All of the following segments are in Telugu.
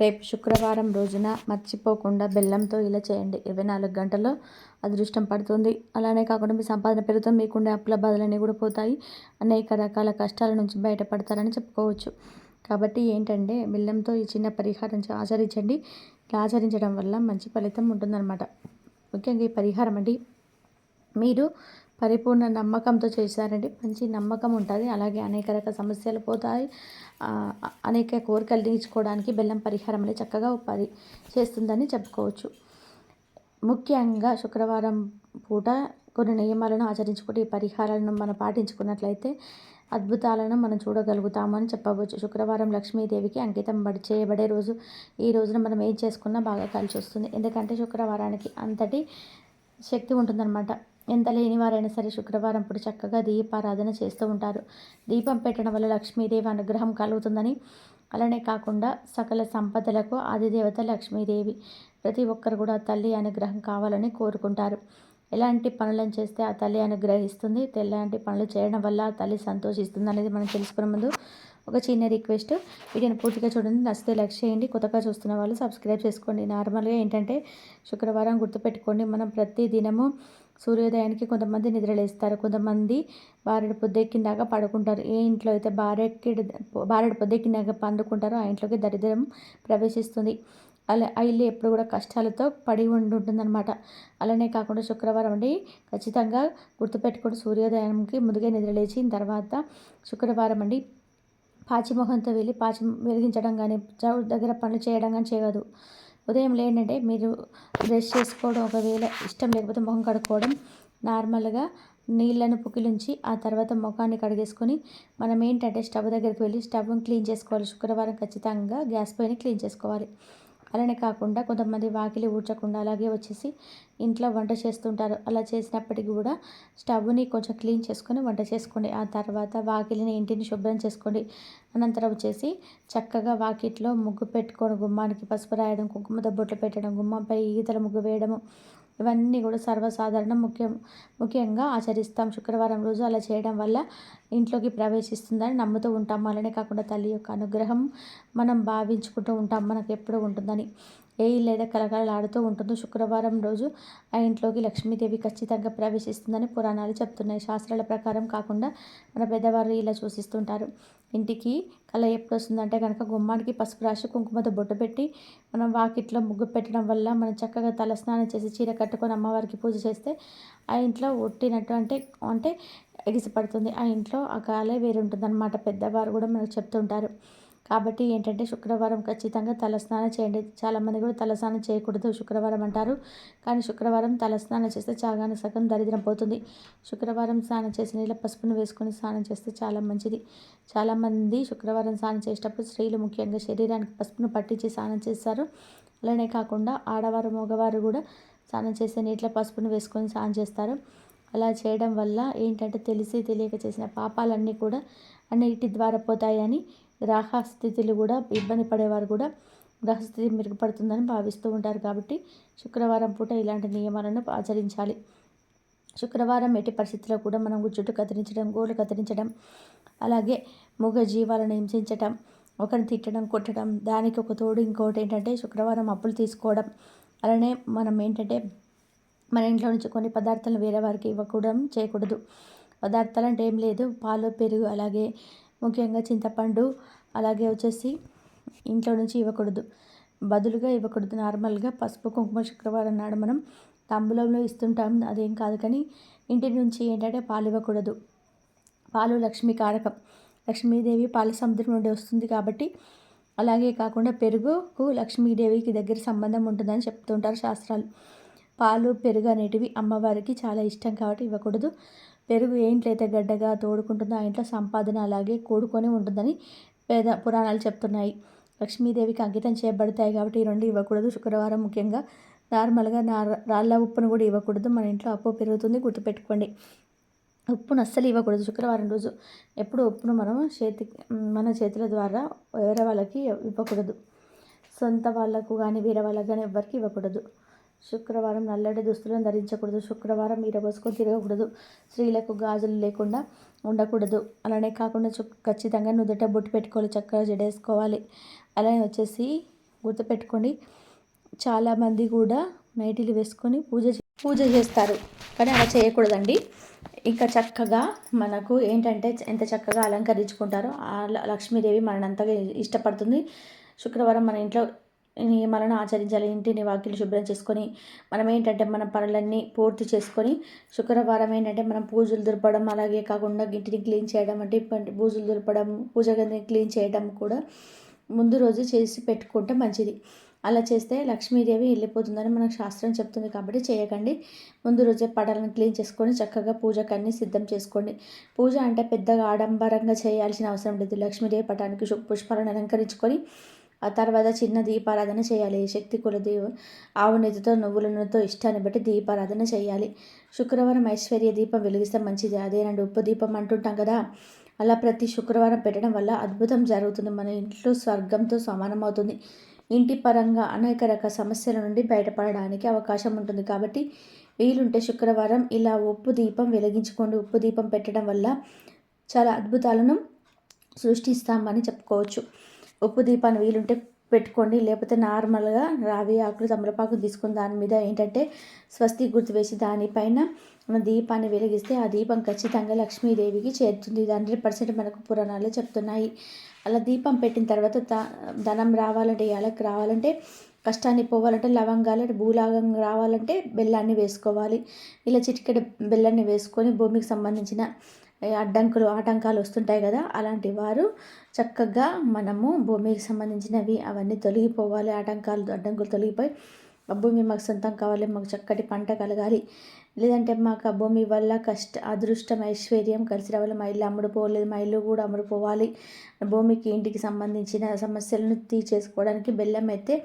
రేపు శుక్రవారం రోజున మర్చిపోకుండా బెల్లంతో ఇలా చేయండి. ఇరవై నాలుగు గంటల్లో అదృష్టం పడుతుంది. అలానే కాకుండా మీ సంపాదన పెరుగుతుంది. మీకుండే అప్పుల బాధలన్నీ కూడా పోతాయి. అనేక రకాల కష్టాల నుంచి బయటపడతారని చెప్పుకోవచ్చు. కాబట్టి ఏంటంటే బెల్లంతో ఈ చిన్న పరిహారం ఆచరించండి. ఇలా ఆచరించడం వల్ల మంచి ఫలితం ఉంటుందన్నమాట. ముఖ్యంగా ఈ పరిహారం అండి. మీరు పరిపూర్ణ నమ్మకంతో చేశారంటే మంచి నమ్మకం ఉంటుంది. అలాగే అనేక రకాల సమస్యలు పోతాయి. అనేక కోరికలు తీర్చుకోవడానికి బెల్లం పరిహారం అనేది చక్కగా పరి చేస్తుందని చెప్పుకోవచ్చు. ముఖ్యంగా శుక్రవారం పూట కొన్ని నియమాలను ఆచరించుకుంటే ఈ పరిహారాలను మనం పాటించుకున్నట్లయితే అద్భుతాలను మనం చూడగలుగుతామని చెప్పవచ్చు. శుక్రవారం లక్ష్మీదేవికి అంకితం బడి చేయబడే రోజు ఈ రోజున మనం ఏం చేసుకున్నా బాగా కలిసి వస్తుంది. ఎందుకంటే శుక్రవారానికి అంతటి శక్తి ఉంటుందన్నమాట. ఎంత లేని వారైనా సరే శుక్రవారం పూట చక్కగా దీపారాధన చేస్తూ ఉంటారు. దీపం పెట్టడం వల్ల లక్ష్మీదేవి అనుగ్రహం కలుగుతుందని. అలానే కాకుండా సకల సంపదలకు ఆదిదేవత లక్ష్మీదేవి. ప్రతి ఒక్కరు కూడా తల్లి అనుగ్రహం కావాలని కోరుకుంటారు. ఎలాంటి పనులను చేస్తే ఆ తల్లి అనుగ్రహిస్తుంది? ఎలాంటి పనులు చేయడం వల్ల ఆ తల్లి సంతోషిస్తుంది అనేది మనం తెలుసుకునే ముందు ఒక చిన్న రిక్వెస్ట్. వీడియోని పూర్తిగా చూడండి. నచ్చితే లైక్ చేయండి. కొత్తగా చూస్తున్న వాళ్ళు సబ్స్క్రైబ్ చేసుకోండి. నార్మల్గా ఏంటంటే శుక్రవారం గుర్తుపెట్టుకోండి. మనం ప్రతి దినము సూర్యోదయానికి కొంతమంది నిద్రలేస్తారు. కొంతమంది బారెడు పొద్దెక్కిందాక పడుకుంటారు. ఏ ఇంట్లో అయితే బారెక్కి బారెడు పొద్దెక్కిందాక పండుకుంటారో ఆ ఇంట్లోకి దరిద్రం ప్రవేశిస్తుంది. అలా ఆ ఇల్లు ఎప్పుడు కూడా కష్టాలతో పడి ఉంటుందన్నమాట అలానే కాకుండా శుక్రవారం అండి ఖచ్చితంగా గుర్తుపెట్టుకోండి. సూర్యోదయానికి ముందుగా నిద్రలేచిన తర్వాత శుక్రవారం అండి పాచిమొహంతో వెళ్ళి పాచి వెలిగించడం కానీ చౌ దగ్గర పనులు చేయడం కానీ చేయదు ఉదయం లేదంటే మీరు బ్రష్ చేసుకోవడం ఒకవేళ ఇష్టం లేకపోతే ముఖం కడుక్కోవడం నార్మల్గా నీళ్ళను పుకిలించి ఆ తర్వాత ముఖాన్ని కడిగేసుకొని మనం ఏంటంటే స్టవ్ దగ్గరికి వెళ్ళి స్టవ్ని క్లీన్ చేసుకోవాలి. శుక్రవారం ఖచ్చితంగా గ్యాస్ పైన క్లీన్ చేసుకోవాలి. అలానే కాకుండా కొంతమంది వాకిలి ఊడ్చకుండా అలాగే వచ్చేసి ఇంట్లో వంట చేస్తుంటారు. అలా చేసినప్పటికీ కూడా స్టవ్ని కొంచెం క్లీన్ చేసుకొని వంట చేసుకోండి. ఆ తర్వాత వాకిలిని ఇంటిని శుభ్రం చేసుకోండి. అనంతరం వచ్చేసి చక్కగా వాకిట్లో ముగ్గు పెట్టుకొని గుమ్మానికి పసుపు రాయడం కుంకుమ బొట్లు పెట్టడం గుమ్మంపై ఈతల ముగ్గు వేయడము ఇవన్నీ కూడా సర్వసాధారణం ముఖ్యం ముఖ్యంగా ఆచరిస్తాం. శుక్రవారం రోజు అలా చేయడం వల్ల ఇంట్లోకి ప్రవేశిస్తుందని నమ్ముతూ ఉంటాం. అలానే కాకుండా తల్లి యొక్క అనుగ్రహం మనం భావించుకుంటూ ఉంటాం. మనకు ఎప్పుడు ఉంటుందని. ఏ లేదా కలకలలాడుతూ ఉంటుందో శుక్రవారం రోజు ఆ ఇంట్లోకి లక్ష్మీదేవి ఖచ్చితంగా ప్రవేశిస్తుందని పురాణాలు చెప్తున్నాయి. శాస్త్రాల ప్రకారం కాకుండా మన పెద్దవారు ఇలా సూచిస్తుంటారు. ఇంటికి కళ ఎప్పుడు వస్తుందంటే కనుక గుమ్మానికి పసుపు రాసి కుంకుమతో బొట్టు పెట్టి మనం వాకిట్లో ముగ్గు పెట్టడం వల్ల మనం చక్కగా తలస్నానం చేసి చీర కట్టుకొని అమ్మవారికి పూజ చేస్తే ఆ ఇంట్లో ఒట్టినట్టు అంటే అంటే ఎగిసిపడుతుంది. ఆ ఇంట్లో ఆ కాలే వేరుంటుంది అనమాట పెద్దవారు కూడా మనకు చెప్తుంటారు. కాబట్టి ఏంటంటే శుక్రవారం ఖచ్చితంగా తలస్నానం చేయండి. చాలామంది కూడా తలస్నానం చేయకూడదు శుక్రవారం అంటారు. కానీ శుక్రవారం తలస్నానం చేస్తే చాలా సగం దరిద్రం పోతుంది. శుక్రవారం స్నానం చేసిన నీళ్ళ పసుపును వేసుకొని స్నానం చేస్తే చాలా మంచిది. చాలామంది శుక్రవారం స్నానం చేసేటప్పుడు స్త్రీలు ముఖ్యంగా శరీరానికి పసుపును పట్టించి స్నానం చేస్తారు. అలానే కాకుండా ఆడవారు మగవారు కూడా స్నానం చేసే నీటిలో పసుపును వేసుకొని స్నానం చేస్తారు. అలా చేయడం వల్ల ఏంటంటే తెలిసి తెలియక చేసిన పాపాలన్నీ కూడా అన్నిటి ద్వారా పోతాయని గ్రహస్థితులు కూడా ఇబ్బంది పడేవారు కూడా గ్రహస్థితి మెరుగుపడుతుందని భావిస్తూ ఉంటారు కాబట్టి శుక్రవారం పూట ఇలాంటి నియమాలను ఆచరించాలి. శుక్రవారం ఎట్టి పరిస్థితుల్లో కూడా మనం జుట్టు కత్తిరించడం గోలు కత్తిరించడం అలాగే మూగ జీవాలను హింసించడం ఒకరిని తిట్టడం కొట్టడం దానికి ఒక తోడు ఇంకోటి ఏంటంటే శుక్రవారం అప్పులు తీసుకోవడం. అలానే మనం ఏంటంటే మన ఇంట్లో నుంచి కొన్ని పదార్థాలు వేరే వారికి ఇవ్వకూడదు చేయకూడదు. పదార్థాలు అంటే ఏం లేదు పాలు పెరుగు అలాగే ముఖ్యంగా చింతపండు అలాగే వచ్చేసి ఇంట్లో నుంచి ఇవ్వకూడదు. బదులుగా ఇవ్వకూడదు. నార్మల్గా పసుపు కుంకుమ శుక్రవారం నాడు మనం తాంబూలంలో ఇస్తుంటాం. అదేం కాదు కానీ ఇంటి నుంచి ఏంటంటే పాలు ఇవ్వకూడదు. పాలు లక్ష్మీ కారకం. లక్ష్మీదేవి పాల సముద్రం నుండి వస్తుంది కాబట్టి అలాగే కాకుండా పెరుగుకు లక్ష్మీదేవికి దగ్గర సంబంధం ఉంటుందని చెప్తుంటారు శాస్త్రాలు. పాలు పెరుగు అనేటివి అమ్మవారికి చాలా ఇష్టం కాబట్టి ఇవ్వకూడదు. పెరుగు ఏ అయితే గడ్డగా తోడుకుంటుందో ఆ ఇంట్లో సంపాదన అలాగే కూడుకొని ఉంటుందని పేద పురాణాలు చెప్తున్నాయి. లక్ష్మీదేవికి అంకితం చేయబడతాయి కాబట్టి ఈ రెండు ఇవ్వకూడదు. శుక్రవారం ముఖ్యంగా నార్మల్గా నా రాళ్ళ ఉప్పును కూడా ఇవ్వకూడదు. మన ఇంట్లో అప్పు పెరుగుతుంది. గుర్తుపెట్టుకోండి. ఉప్పును అస్సలు ఇవ్వకూడదు. శుక్రవారం రోజు ఎప్పుడు ఉప్పును మనం చేతి మన చేతుల ద్వారా వేరే వాళ్ళకి ఇవ్వకూడదు. సొంత వాళ్ళకు కానీ వేరే వాళ్ళకు కానీ ఎవరికి ఇవ్వకూడదు. శుక్రవారం నల్లటి దుస్తులను ధరించకూడదు. శుక్రవారం పోసుకొని తిరగకూడదు. స్త్రీలకు గాజులు లేకుండా ఉండకూడదు. అలానే కాకుండా ఖచ్చితంగా నుదుట బొట్టు పెట్టుకోవాలి. చక్కగా జడేసుకోవాలి. అలానే వచ్చేసి గుర్తుపెట్టుకోండి చాలామంది కూడా నైటీలు వేసుకొని పూజ పూజ చేస్తారు. కానీ అలా చేయకూడదండి. ఇంకా చక్కగా మనకు ఏంటంటే ఎంత చక్కగా అలంకరించుకుంటారో ఆ లక్ష్మీదేవి మనంతగా ఇష్టపడుతుంది. శుక్రవారం మన ఇంట్లో నియమాలను ఆచరించాలి ఇంటిని వాకిలు శుభ్రం చేసుకొని మనం ఏంటంటే మన పనులన్నీ పూర్తి చేసుకొని శుక్రవారం ఏంటంటే మనం పూజలు దులపడం అలాగే కాకుండా ఇంటిని క్లీన్ చేయడం అంటే పూజలు దులపడం పూజ గదిని క్లీన్ చేయడం కూడా ముందు రోజు చేసి పెట్టుకుంటే మంచిది. అలా చేస్తే లక్ష్మీదేవి వెళ్ళిపోతుందని మనకు శాస్త్రం చెప్తుంది కాబట్టి చేయకండి. ముందు రోజే పడాలను క్లీన్ చేసుకొని చక్కగా పూజకు అన్ని సిద్ధం చేసుకోండి. పూజ అంటే పెద్దగా ఆడంబరంగా చేయాల్సిన అవసరం లేదు. లక్ష్మీదేవి పటానికి పుష్పాలను అలంకరించుకొని ఆ తర్వాత చిన్న దీపారాధన చేయాలి. శక్తి కులదేవు ఆవు నెతితో నువ్వుల నూనెతో ఇష్టాన్ని బట్టి దీపారాధన చేయాలి. శుక్రవారం ఐశ్వర్య దీపం వెలిగిస్తే మంచిది. అదేనండి ఉప్పు దీపం అంటుంటాం కదా? అలా ప్రతి శుక్రవారం పెట్టడం వల్ల అద్భుతం జరుగుతుంది. మన ఇంట్లో స్వర్గంతో సమానం అవుతుంది ఇంటి పరంగా అనేక రకాల సమస్యల నుండి బయటపడడానికి అవకాశం ఉంటుంది. కాబట్టి వీలుంటే శుక్రవారం ఇలా ఉప్పు దీపం వెలిగించుకోండి. ఉప్పు దీపం పెట్టడం వల్ల చాలా అద్భుతాలను సృష్టిస్తామని చెప్పుకోవచ్చు. ఉప్పు దీపాన్ని వీలుంటే పెట్టుకోండి. లేకపోతే నార్మల్గా రావి ఆకులు తమలపాకు తీసుకుని దాని మీద ఏంటంటే స్వస్తి గుర్తు వేసి దానిపైన మన దీపాన్ని వెలిగిస్తే ఆ దీపం ఖచ్చితంగా లక్ష్మీదేవికి చేరుతుంది. ఇది హండ్రెడ్ పర్సెంట్ మనకు పురాణాలు చెప్తున్నాయి. అలా దీపం పెట్టిన తర్వాత ధనం రావాలంటే ఎలక్ రావాలంటే కష్టాన్ని పోవాలంటే లవంగాలు భూలాగం రావాలంటే బెల్లాన్ని వేసుకోవాలి. ఇలా చిటికెడ బెల్లాన్ని వేసుకొని భూమికి సంబంధించిన అడ్డంకులు ఆటంకాలు వస్తుంటాయి కదా అలాంటి వారు చక్కగా మనము భూమికి సంబంధించినవి అవన్నీ తొలగిపోవాలి ఆటంకాలు అడ్డంకులు తొలగిపోయి ఆ భూమి మాకు సొంతం కావాలి మాకు చక్కటి పంట కలగాలి. లేదంటే మాకు ఆ భూమి వల్ల కష్ట అదృష్టం ఐశ్వర్యం కలిసి రావాలి. మా ఇల్లు అమ్ముడుపోలేదు మా ఇల్లు కూడా అమ్ముడుపోవాలి. భూమికి ఇంటికి సంబంధించిన సమస్యలను తీర్చేసుకోవడానికి బెల్లం అయితే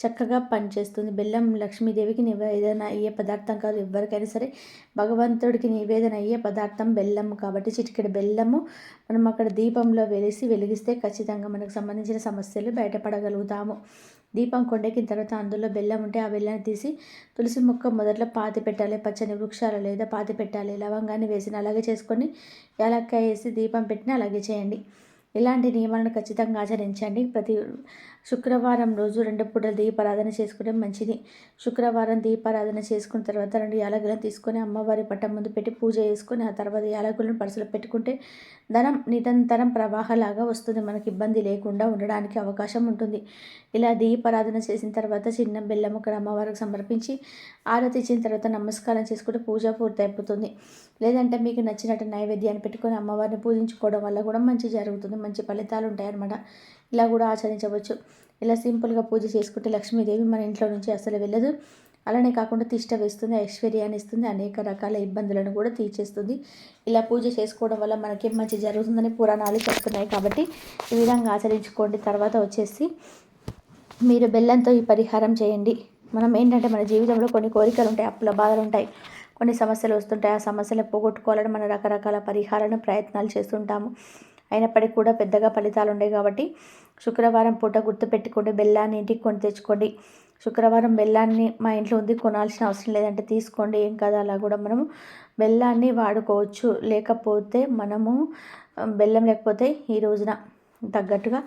చక్కగా పనిచేస్తుంది. బెల్లం లక్ష్మీదేవికి నివేదన అయ్యే పదార్థం కాదు. ఎవరికైనా సరే భగవంతుడికి నివేదన అయ్యే పదార్థం బెల్లం కాబట్టి చిటికెడు బెల్లము మనం అక్కడ దీపంలో వెలిసి వెలిగిస్తే ఖచ్చితంగా మనకు సంబంధించిన సమస్యలు బయటపడగలుగుతాము. దీపం కొండెక్కిన తర్వాత అందులో బెల్లం ఉంటే ఆ బెల్లాన్ని తీసి తులసి మొక్క మొదట్లో పాతి పెట్టాలి. పచ్చని వృక్షాలు లేదా పాతి పెట్టాలి. లవంగాన్ని వేసిన అలాగే చేసుకొని యాలక్కాయ వేసి దీపం పెట్టిన అలాగే చేయండి. ఇలాంటి నియమాలను ఖచ్చితంగా ఆచరించండి. ప్రతి శుక్రవారం రోజు రెండు పూటలు దీపారాధన చేసుకోవడం మంచిది. శుక్రవారం దీపారాధన చేసుకున్న తర్వాత రెండు యాలకులను తీసుకొని అమ్మవారి పట్టం ముందు పెట్టి పూజ చేసుకొని ఆ తర్వాత యాలకులను పరుసలో పెట్టుకుంటే ధనం నిరంతరం ప్రవాహలాగా వస్తుంది. మనకి ఇబ్బంది లేకుండా ఉండడానికి అవకాశం ఉంటుంది. ఇలా దీపారాధన చేసిన తర్వాత చిన్న బెల్లం ఒక అమ్మవారికి సమర్పించి ఆరతి ఇచ్చిన తర్వాత నమస్కారం చేసుకుంటే పూజ పూర్తి అయిపోతుంది. లేదంటే మీకు నచ్చినట్టు నైవేద్యాన్ని పెట్టుకొని అమ్మవారిని పూజించుకోవడం వల్ల కూడా మంచి జరుగుతుంది. మంచి ఫలితాలు ఉంటాయన్నమాట. ఇలా కూడా ఆచరించవచ్చు. ఇలా సింపుల్గా పూజ చేసుకుంటే లక్ష్మీదేవి మన ఇంట్లో నుంచి అసలు వెళ్ళదు. అలానే కాకుండా తిష్ట వేస్తుంది ఐశ్వర్యాన్ని ఇస్తుంది అనేక రకాల ఇబ్బందులను కూడా తీర్చేస్తుంది. ఇలా పూజ చేసుకోవడం వల్ల మనకి మంచి జరుగుతుందని పురాణాలు చెప్తున్నాయి కాబట్టి ఈ విధంగా ఆచరించుకోండి. తర్వాత వచ్చేసి మీరు బెల్లంతో ఈ పరిహారం చేయండి. మనం ఏంటంటే మన జీవితంలో కొన్ని కోరికలు ఉంటాయి అప్పుల బాధలు ఉంటాయి. కొన్ని సమస్యలు వస్తుంటాయి ఆ సమస్యలు పోగొట్టుకోవాలని మన రకరకాల పరిహారాలను ప్రయత్నాలు చేస్తుంటాము. అయినప్పటికీ కూడా పెద్దగా ఫలితాలు ఉండేవి కాబట్టి శుక్రవారం పూట గుర్తుపెట్టుకోండి బెల్లాన్ని ఇంటికి కొని తెచ్చుకోండి. శుక్రవారం బెల్లాన్ని మా ఇంట్లో ఉంది కొనాల్సిన అవసరం లేదంటే తీసుకోండి ఏం కదా అలా కూడా మనము బెల్లాన్ని వాడుకోవచ్చు. లేకపోతే మనము బెల్లం లేకపోతే ఈ రోజున తగ్గట్టుగా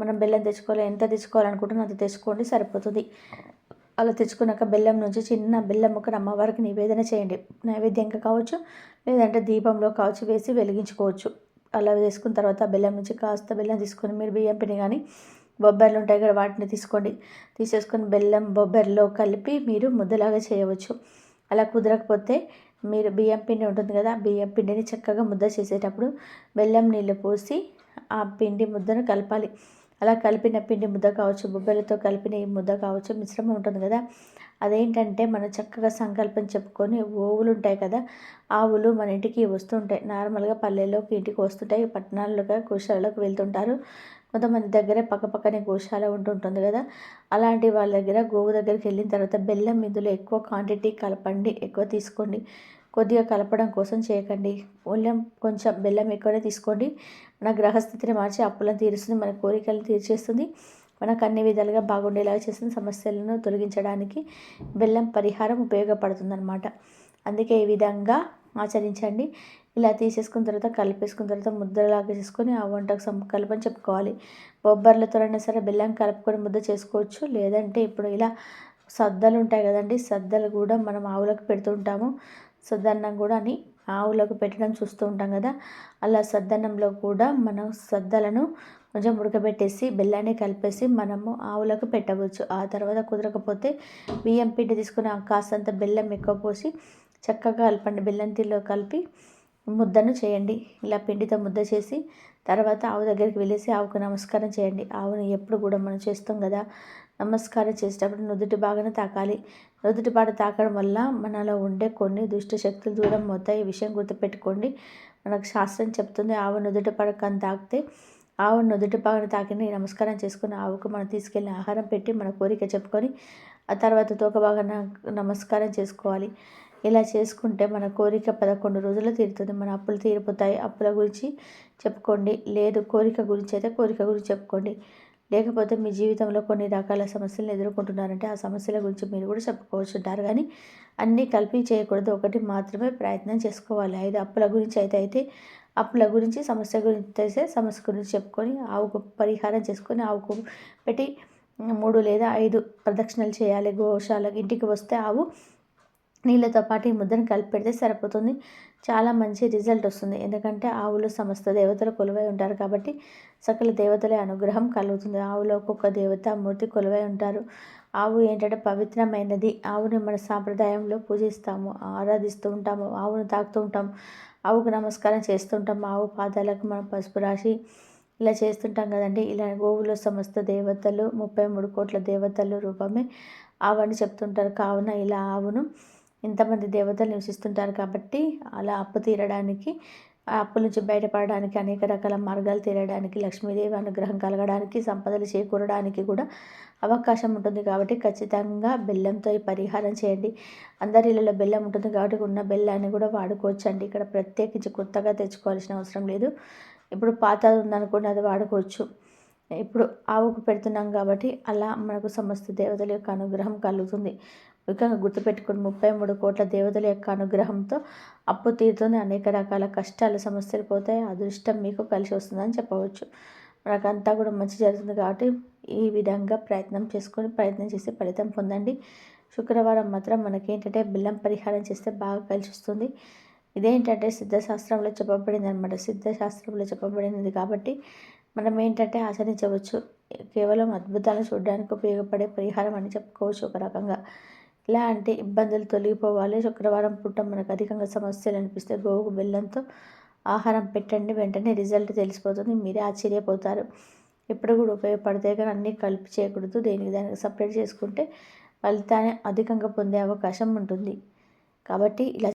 మనం బెల్లం తెచ్చుకోవాలి ఎంత తెచ్చుకోవాలనుకుంటున్నా అంత తెచ్చుకోండి సరిపోతుంది. అలా తెచ్చుకున్నాక బెల్లం నుంచి చిన్న బెల్లం ముక్కను అమ్మవారికి నివేదన చేయండి. నైవేద్యంగా కావచ్చు లేదంటే దీపంలో కావచ్చు వేసి వెలిగించుకోవచ్చు. అలా వేసుకున్న తర్వాత బెల్లం నుంచి కాస్త బెల్లం తీసుకొని మీరు బియ్యం పిండి కానీ బొబ్బర్లు ఉంటాయి కదా వాటిని తీసుకోండి. తీసేసుకొని బెల్లం బొబ్బర్లో కలిపి మీరు ముద్దలాగా చేయవచ్చు. అలా కుదరకపోతే మీరు బియ్యం పిండి ఉంటుంది కదా బియ్యం పిండిని చక్కగా ముద్ద చేసేటప్పుడు బెల్లం నీళ్ళు పోసి ఆ పిండి ముద్దను కలపాలి. అలా కలిపిన పిండి ముద్ద కావచ్చు బొబ్బెలతో కలిపిన ఈ ముద్ద కావచ్చు మిశ్రమం ఉంటుంది కదా అదేంటంటే మనం చక్కగా సంకల్పం చెప్పుకొని ఓవులు ఉంటాయి కదా ఆవులు మన ఇంటికి వస్తుంటాయి. నార్మల్గా పల్లెల్లోకి ఇంటికి వస్తుంటాయి పట్టణాల్లోకి గోశాలలోకి వెళ్తుంటారు. కొంతమంది దగ్గర పక్కపక్కనే గోశాల ఉంటుంటుంది కదా అలాంటి వాళ్ళ దగ్గర గోవు దగ్గరికి వెళ్ళిన తర్వాత బెల్లం ఇందులో ఎక్కువ క్వాంటిటీ కలపండి ఎక్కువ తీసుకోండి. కొద్దిగా కలపడం కోసం చేయకండి. బెల్లం కొంచెం బెల్లం ఎక్కువనే తీసుకోండి. మన గ్రహస్థితిని మార్చి అప్పులను తీరుస్తుంది మన కోరికలను తీర్చేస్తుంది. మనకు అన్ని విధాలుగా బాగుండేలాగా చేసిన సమస్యలను తొలగించడానికి బెల్లం పరిహారం ఉపయోగపడుతుందన్నమాట. అందుకే ఈ విధంగా ఆచరించండి. ఇలా తీసేసుకున్న తర్వాత కలిపేసుకున్న తర్వాత ముద్దలాగా చేసుకొని ఆ వంటకు సం కలపని చెప్పుకోవాలి. బొబ్బర్లతోనైనా సరే బెల్లం కలుపుకొని ముద్ద చేసుకోవచ్చు. లేదంటే ఇప్పుడు ఇలా సద్దలు ఉంటాయి కదండి సద్దలు కూడా మనం ఆవులకు పెడుతుంటాము సద్దన్నం కూడా అని ఆవులకు పెట్టడం చూస్తూ ఉంటాం కదా. అలా సద్దన్నంలో కూడా మనం సద్దలను కొంచెం ఉడకబెట్టేసి బెల్లాన్ని కలిపేసి మనము ఆవులకు పెట్టవచ్చు. ఆ తర్వాత కుదరకపోతే బియ్యం పిండి తీసుకుని కాస్తంత బెల్లం ఎక్కువ పోసి చక్కగా కలపండి బెల్లం తీలో కలిపి ముద్దను చేయండి. ఇలా పిండితో ముద్ద చేసి తర్వాత ఆవు దగ్గరికి వెళ్ళేసి ఆవుకు నమస్కారం చేయండి. ఆవుని ఎప్పుడు కూడా మనం చేస్తాం కదా. నమస్కారం చేసేటప్పుడు నుదుటి బాగానే తాకాలి. నుదుటి పాట తాకడం వల్ల మనలో ఉండే కొన్ని దుష్ట శక్తులు దూరం అవుతాయి. ఈ విషయం గుర్తుపెట్టుకోండి. మనకు శాస్త్రం చెప్తుంది ఆవు నుదుటి పడకని తాకితే ఆవు నుదుటి పాగను తాకిని నమస్కారం చేసుకుని ఆవుకు మనం తీసుకెళ్ళిన ఆహారం పెట్టి మన కోరిక చెప్పుకొని ఆ తర్వాత తోక నమస్కారం చేసుకోవాలి. ఇలా చేసుకుంటే మన కోరిక పదకొండు రోజులు తీరుతుంది. మన అప్పులు తీరిపోతాయి. అప్పుల గురించి చెప్పుకోండి. లేదు కోరిక గురించి అయితే కోరిక గురించి చెప్పుకోండి. లేకపోతే మీ జీవితంలో కొన్ని రకాల సమస్యలను ఎదుర్కొంటున్నారంటే ఆ సమస్యల గురించి మీరు కూడా చెప్పుకోవచ్చు ఉంటారు కానీ అన్నీ కలిపి చేయకూడదు. ఒకటి మాత్రమే ప్రయత్నం చేసుకోవాలి. ఐదు అప్పుల గురించి అయితే అయితే అప్పుల గురించి సమస్య గురించి అయితే సమస్య గురించి చెప్పుకొని ఆవుకు పరిహారం చేసుకొని ఆవుకు పెట్టి మూడు లేదా ఐదు ప్రదక్షిణలు చేయాలి. గోశాలకు ఇంటికి వస్తే ఆవు నీళ్ళతో పాటు ఈ ముద్దను కలిపి పెడితే సరిపోతుంది. చాలా మంచి రిజల్ట్ వస్తుంది. ఎందుకంటే ఆవులు సమస్త దేవతలు కొలువై ఉంటారు కాబట్టి సకల దేవతల అనుగ్రహం కలుగుతుంది. ఆవులో ఒక్కొక్క దేవత మూర్తి కొలువై ఉంటారు. ఆవు ఏంటంటే పవిత్రమైనది. ఆవుని మన సాంప్రదాయంలో పూజిస్తాము ఆరాధిస్తూ ఉంటాము ఆవును తాకుతూ ఉంటాం ఆవుకు నమస్కారం చేస్తుంటాం ఆవు పాదాలకు మనం పసుపు రాసి ఇలా చేస్తుంటాం కదండి. ఇలా గోవులో సమస్త దేవతలు ముప్పై మూడు కోట్ల దేవతలు రూపమే ఆవు అని చెప్తుంటారు. కావున ఇలా ఆవును ఇంతమంది దేవతలు నివసిస్తుంటారు కాబట్టి అలా అప్పు తీరడానికి ఆ అప్పు నుంచి బయటపడడానికి అనేక రకాల మార్గాలు తీరడానికి లక్ష్మీదేవి అనుగ్రహం కలగడానికి సంపదలు చేకూరడానికి కూడా అవకాశం ఉంటుంది కాబట్టి ఖచ్చితంగా బెల్లంతో ఈ పరిహారం చేయండి. అందరి ఇళ్ళలో బెల్లం ఉంటుంది కాబట్టి ఉన్న బెల్లాన్ని కూడా వాడుకోవచ్చు అండి ఇక్కడ ప్రత్యేకించి కొత్తగా తెచ్చుకోవాల్సిన అవసరం లేదు. ఇప్పుడు పాత ఉందనుకోండి అది వాడుకోవచ్చు. ఇప్పుడు ఆవుకు పెడుతున్నాం కాబట్టి అలా మనకు సమస్త దేవతల యొక్క అనుగ్రహం కలుగుతుంది. ముఖ్యంగా గుర్తుపెట్టుకుని ముప్పై మూడు కోట్ల దేవతల యొక్క అనుగ్రహంతో అప్పు తీరుతుంది అనేక రకాల కష్టాలు సమస్యలు పోతాయి. అదృష్టం మీకు కలిసి వస్తుందని చెప్పవచ్చు. మనకంతా కూడా మంచి జరుగుతుంది కాబట్టి ఈ విధంగా ప్రయత్నం చేసుకొని ప్రయత్నం చేసి ఫలితం పొందండి. శుక్రవారం మాత్రం మనకేంటంటే బిల్లం పరిహారం చేస్తే బాగా కలిసి వస్తుంది. ఇదేంటంటే సిద్ధశాస్త్రంలో చెప్పబడింది అనమాట సిద్ధశాస్త్రంలో చెప్పబడినది కాబట్టి మనం ఏంటంటే ఆచరించవచ్చు. కేవలం అద్భుతాలను చూడడానికి ఉపయోగపడే పరిహారం అని చెప్పుకోవచ్చు ఒక రకంగా. ఇలాంటి ఇబ్బందులు తొలగిపోవాలి. శుక్రవారం పూట మనకు అధికంగా సమస్యలు అనిపిస్తే గోవుకు బెల్లంతో ఆహారం పెట్టండి. వెంటనే రిజల్ట్ తెలిసిపోతుంది. మీరే ఆశ్చర్యపోతారు. ఎప్పుడు కూడా ఉపయోగపడితే కానీ అన్నీ కలిపి చేయకూడదు. దేనికి దానికి సపరేట్ చేసుకుంటే ఫలితాన్ని అధికంగా పొందే అవకాశం ఉంటుంది. కాబట్టి ఇలా